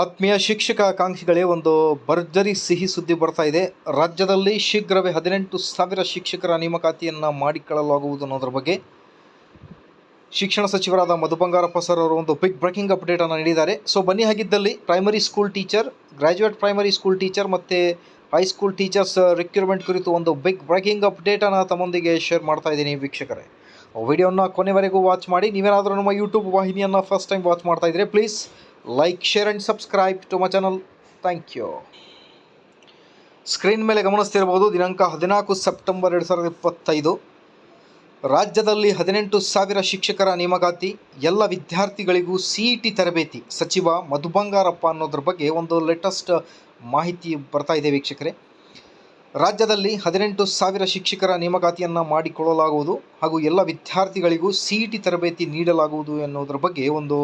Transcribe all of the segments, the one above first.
ಆತ್ಮೀಯ ಶಿಕ್ಷಕ ಆಕಾಂಕ್ಷಿಗಳೇ ಒಂದು ಭರ್ಜರಿ ಸಿಹಿ ಸುದ್ದಿ ಬರ್ತಾ ಇದೆ. ರಾಜ್ಯದಲ್ಲಿ ಶೀಘ್ರವೇ ಹದಿನೆಂಟು ಸಾವಿರ ಶಿಕ್ಷಕರ ನೇಮಕಾತಿಯನ್ನು ಮಾಡಿಕೊಳ್ಳಲಾಗುವುದು ಅನ್ನೋದ್ರ ಬಗ್ಗೆ ಶಿಕ್ಷಣ ಸಚಿವರಾದ ಮಧು ಬಂಗಾರಪ್ಪ ಸರ್ ಅವರು ಒಂದು ಬಿಗ್ ಬ್ರೇಕಿಂಗ್ ಅಪ್ಡೇಟನ್ನು ನೀಡಿದ್ದಾರೆ. ಸೊ ಬನ್ನಿ ಹಾಗಿದ್ದಲ್ಲಿ primary school teacher graduate primary school teacher ಮತ್ತು ಹೈಸ್ಕೂಲ್ ಟೀಚರ್ಸ್ ರಿಕ್ರೂಟ್ಮೆಂಟ್ ಕುರಿತು ಒಂದು ಬಿಗ್ ಬ್ರೇಕಿಂಗ್ ಅಪ್ಡೇಟನ್ನು ತಮ್ಮೊಂದಿಗೆ ಶೇರ್ ಮಾಡ್ತಾ ಇದ್ದೀನಿ ವೀಕ್ಷಕರೇ. ವಿಡಿಯೋನ ಕೊನೆವರೆಗೂ ವಾಚ್ ಮಾಡಿ. ನೀವೇನಾದರೂ ನಮ್ಮ ಯೂಟ್ಯೂಬ್ ವಾಹಿನಿಯನ್ನು ಫಸ್ಟ್ ಟೈಮ್ ವಾಚ್ ಮಾಡ್ತಾ ಇದ್ದರೆ please like share and subscribe to my channel thank you screen ಮೇಲೆ ಗಮನಿಸ್ತಿರ್ಬೋದು, ದಿನಾಂಕ ಹದಿನಾಲ್ಕು ಸೆಪ್ಟೆಂಬರ್ ಎರಡು ಸಾವಿರದ ಇಪ್ಪತ್ತೈದು. ರಾಜ್ಯದಲ್ಲಿ ಹದಿನೆಂಟು ಸಾವಿರ ಶಿಕ್ಷಕರ ನೇಮಕಾತಿ, ಎಲ್ಲ ವಿದ್ಯಾರ್ಥಿಗಳಿಗೂ ಸಿ ಇ ಟಿ ತರಬೇತಿ. ಸಚಿವ ಮಧು ಬಂಗಾರಪ್ಪ ಅನ್ನೋದ್ರ ಬಗ್ಗೆ ಒಂದು ಲೇಟೆಸ್ಟ್ ಮಾಹಿತಿ ಬರ್ತಾ ಇದೆ ವೀಕ್ಷಕರೇ. ರಾಜ್ಯದಲ್ಲಿ ಹದಿನೆಂಟು ಸಾವಿರ ಶಿಕ್ಷಕರ ನೇಮಕಾತಿಯನ್ನು ಮಾಡಿಕೊಳ್ಳಲಾಗುವುದು ಹಾಗೂ ಎಲ್ಲ ವಿದ್ಯಾರ್ಥಿಗಳಿಗೂ ಸಿ ಇ ತರಬೇತಿ ನೀಡಲಾಗುವುದು ಎನ್ನುವುದರ ಬಗ್ಗೆ ಒಂದು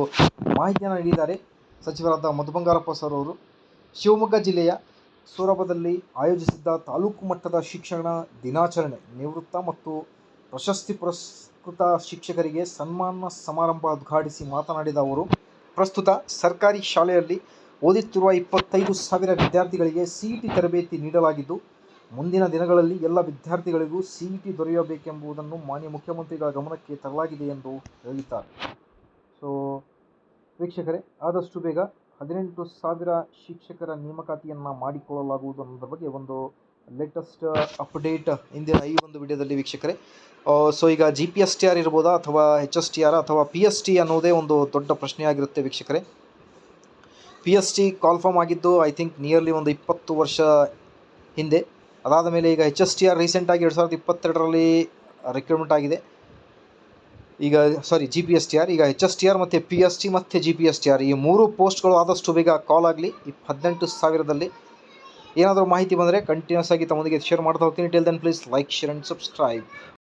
ಮಾಹಿತಿಯನ್ನು ನೀಡಿದ್ದಾರೆ ಸಚಿವರಾದ ಮಧು ಬಂಗಾರಪ್ಪ ಸರ್ ಅವರು. ಶಿವಮೊಗ್ಗ ಜಿಲ್ಲೆಯ ಸೂರಬದಲ್ಲಿ ಆಯೋಜಿಸಿದ್ದ ತಾಲೂಕು ಮಟ್ಟದ ಶಿಕ್ಷಣ ದಿನಾಚರಣೆ ನಿವೃತ್ತ ಮತ್ತು ಪ್ರಶಸ್ತಿ ಪುರಸ್ಕೃತ ಶಿಕ್ಷಕರಿಗೆ ಸನ್ಮಾನ ಸಮಾರಂಭ ಉದ್ಘಾಟಿಸಿ ಮಾತನಾಡಿದ ಅವರು, ಪ್ರಸ್ತುತ ಸರ್ಕಾರಿ ಶಾಲೆಯಲ್ಲಿ ಓದುತ್ತಿರುವ ಇಪ್ಪತ್ತೈದು ಸಾವಿರ ವಿದ್ಯಾರ್ಥಿಗಳಿಗೆ ಸಿ ಇ ಟಿ ತರಬೇತಿ ನೀಡಲಾಗಿದ್ದು ಮುಂದಿನ ದಿನಗಳಲ್ಲಿ ಎಲ್ಲ ವಿದ್ಯಾರ್ಥಿಗಳಿಗೂ ಸಿ ಇ ಟಿ ದೊರೆಯಬೇಕೆಂಬುದನ್ನು ಮಾನ್ಯ ಮುಖ್ಯಮಂತ್ರಿಗಳ ಗಮನಕ್ಕೆ ತರಲಾಗಿದೆ ಎಂದು ಹೇಳಿದ್ದಾರೆ. ಸೊ ವೀಕ್ಷಕರೇ, ಆದಷ್ಟು ಬೇಗ ಹದಿನೆಂಟು ಸಾವಿರ ಶಿಕ್ಷಕರ ನೇಮಕಾತಿಯನ್ನು ಮಾಡಿಕೊಳ್ಳಲಾಗುವುದು ಅನ್ನೋದ್ರ ಬಗ್ಗೆ ಒಂದು ಲೇಟೆಸ್ಟ್ ಅಪ್ಡೇಟ್ ಇಂದಿನ ಈ ಒಂದು ವಿಡಿಯೋದಲ್ಲಿ ವೀಕ್ಷಕರೇ. ಸೊ ಈಗ G P S T R ಇರ್ಬೋದಾ ಅಥವಾ ಎಚ್ ಎಸ್ ಟಿ ಆರ್ ಅಥವಾ ಪಿ ಎಸ್ ಟಿ ಅನ್ನೋದೇ ಒಂದು ದೊಡ್ಡ ಪ್ರಶ್ನೆಯಾಗಿರುತ್ತೆ ವೀಕ್ಷಕರೇ. ಪಿ ಎಸ್ ಟಿ ಕಾಲ್ಫಾರ್ಮ್ ಆಗಿದ್ದು ಐ ಥಿಂಕ್ ನಿಯರ್ಲಿ ಒಂದು ಇಪ್ಪತ್ತು ವರ್ಷ ಹಿಂದೆ ಅದಾದ ಮೇಲೆ ಈಗ ಎಚ್ ಎಸ್ ಟಿ ಆರ್ ರೀಸೆಂಟಾಗಿ ಎರಡು ಸಾವಿರದ ಇಪ್ಪತ್ತೆರಡರಲ್ಲಿ ರಿಕ್ರೂಟ್ಮೆಂಟ್ ಆಗಿದೆ. ಈಗ ಸಾರಿ G P S T R ಈಗ ಎಚ್ ಎಸ್ ಟಿ ಆರ್ ಮತ್ತು ಪಿ ಎಸ್ ಟಿ ಮತ್ತು G P S T R ಈ ಮೂರು ಪೋಸ್ಟ್ಗಳು ಆದಷ್ಟು ಬೇಗ ಕಾಲ್ ಆಗಲಿ. ಈ ಹದಿನೆಂಟು ಸಾವಿರದಲ್ಲಿ ಏನಾದರೂ ಮಾಹಿತಿ ಬಂದರೆ ಕಂಟಿನ್ಯೂಸ್ ಆಗಿ ತಮ್ಮೊಂದಿಗೆ ಶೇರ್ ಮಾಡ್ತಾ ಹೋಗ್ತೀನಿ. Till then please like share and subscribe